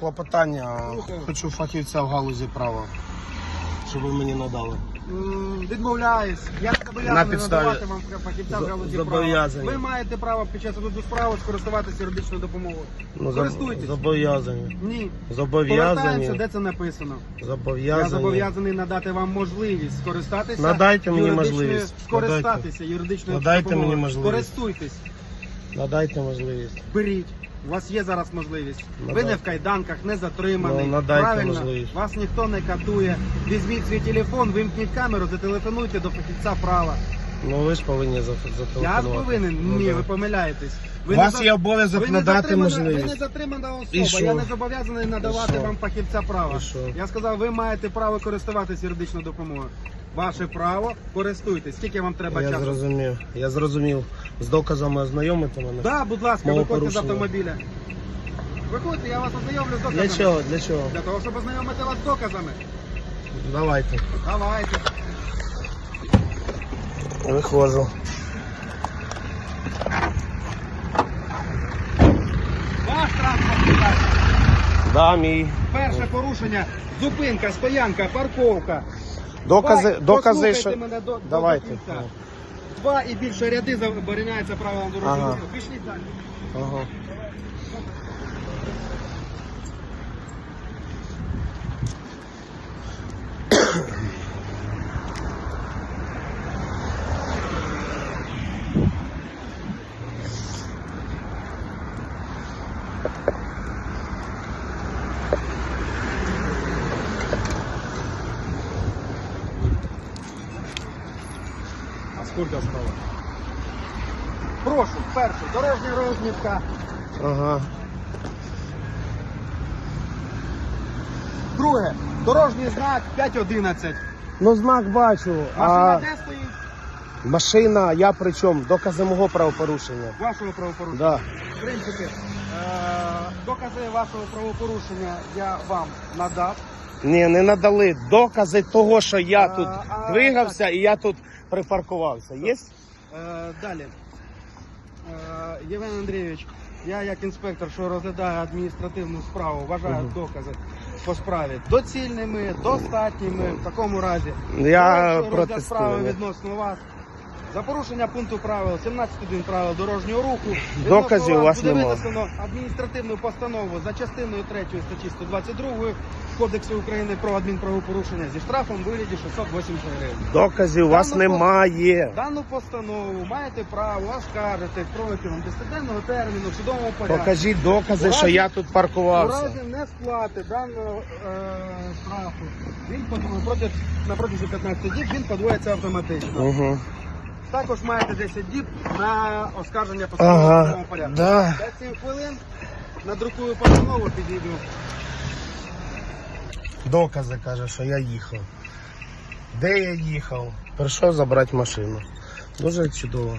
Клопотання. Хочу фахівця в галузі права, щоб ви мені надали. Відмовляюсь. Я не На зобов'язаний підставі- надавати вам фахівця в галузі права. Ви маєте право під час розгляду справи скористуватися юридичною допомогою. Ну, Користуйтесь. Зобов'язані. Ні. Повертаємося, Зобов'язані. де це написано. Я Зобов'язані. зобов'язаний надати вам можливість скористатися. Надайте мені юридичною- можливість. Скористатися юридичною Надайте допомогою. мені можливість. Користуйтесь, Надайте можливість. беріть. У вас є зараз можливість. Ви не в кайданках, не затриманий. Ну, надайте Правильно, можливість. вас ніхто не катує. Візьміть свій телефон, вимкніть камеру, зателефонуйте до фахівця права. Ну ви ж повинні за- Я зателефонувати. повинен? Ну, Ні, ви помиляєтесь. У вас не є обов'язок надати можливість. Ви не затримана І особа. що? Я не зобов'язаний надавати що? вам фахівця права. І що? Я сказав, ви маєте право користуватися юридичною допомогою. Ваше право, користуйтесь. Скільки вам треба Я часу? зрозумів. Я зрозумів. З доказами ознайомити мене? Да, будь ласка, Мого виходьте з порушення. автомобіля. Виходьте, я вас ознайомлю з доказами. Для чого? Для чого? Для того, щоб ознайомити вас з доказами. Давайте. Давайте. Виходжу. Ваш транспорт. Да, мій. Перше порушення. Зупинка, стоянка, парковка. Докази, Два- докази, що... мене до, до Давайте. кінця. Два і більше ряди забороняється правилам дорожнього Ага. руху. Пішліть далі. Ага. А скільки? Прошу, перше, дорожня розмітка. Ага. Друге, дорожній знак 5.11. Ну, знак бачу. Машина А де стоїть? машина, я при чому? Докази мого правопорушення. Вашого правопорушення. Да. В принципі, е, докази вашого правопорушення я вам надав. Ні, не надали. Докази того, що я А, тут а, двигався і я тут припаркувався. Є? Е, далі. Е, Євген Андрійович, я як інспектор, що розглядає адміністративну справу, вважаю докази по справі доцільними, достатніми в такому разі. Я Продовжую розгляд справи відносно вас. За порушення пункту правил 17.1 правил дорожнього руху. Доказів у вас буде нема. винесено адміністративну постанову за частиною 3 статті 122 Кодексу України про адмінправопорушення зі штрафом в вигляді 680 гривень. Доказів у вас Дану немає. Дану постанову маєте право оскаржити протягом 10-денного терміну в судовому порядку. Покажіть докази, У що я тут У паркувався. разі не сплати даного е, штрафу він под- проти, на протязі 15 діб він подвоїться автоматично. Угу. Також маєте 10 діб на оскарження постанови Ага. порядку. Да. 5-7 хвилин надрукую постанову, підійду. Докази каже, що я їхав. Де я їхав? Прийшов забрати машину. Дуже чудово.